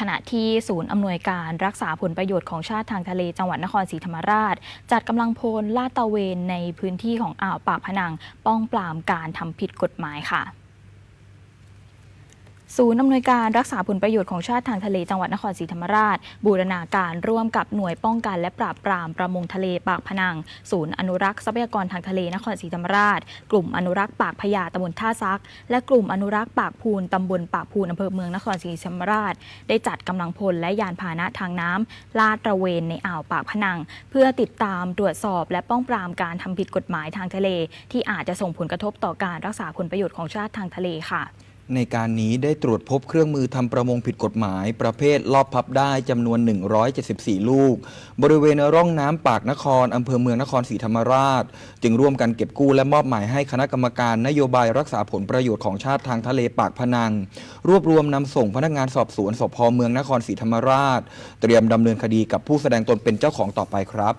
ขณะที่ศูนย์อำนวยการรักษาผลประโยชน์ของชาติทางทะเลจังหวัดนครศรีธรรมราช จัดกำลังพลลาดตระเวนในพื้นที่ของอ่าวปากพนัง ป้องปรามการทำผิดกฎหมายค่ะ ศูนย์อำนวยการรักษาผลประโยชน์ของชาติทางทะเลจังหวัดนครศรีธรรมราช บูรณาการร่วมกับหน่วยป้องกันและปราบปรามประมงทะเลปากพนัง ศูนย์อนุรักษ์ทรัพยากรทางทะเลนครศรีธรรมราช กลุ่มอนุรักษ์ปากพญาตำบลท่าซัก และกลุ่มอนุรักษ์ปากพูนตำบลปากพูนอำเภอเมืองนครศรีธรรมราช ได้จัดกำลังพลและยานพาหนะทางน้ำลาดตระเวนในอ่าวปากพนัง เพื่อติดตามตรวจสอบและป้องปรามการทำผิดกฎหมายทางทะเล ที่อาจจะส่งผลกระทบต่อการรักษาผลประโยชน์ของชาติทางทะเลค่ะ ในการนี้ได้ตรวจพบเครื่องมือทำประมงผิดกฎหมาย ประเภทลอบพับได้จำนวน 174 ลูก บริเวณร่องน้ำปากนครอำเภอเมืองนครศรีธรรมราช จึงร่วมกันเก็บกู้และมอบหมายให้คณะกรรมการนโยบายรักษาผลประโยชน์ของชาติทางทะเลปากพนัง รวบรวมนำส่งพนักงานสอบสวนสพเมืองนครศรีธรรมราช เตรียมดำเนินคดีกับผู้แสดงตนเป็นเจ้าของต่อไปครับ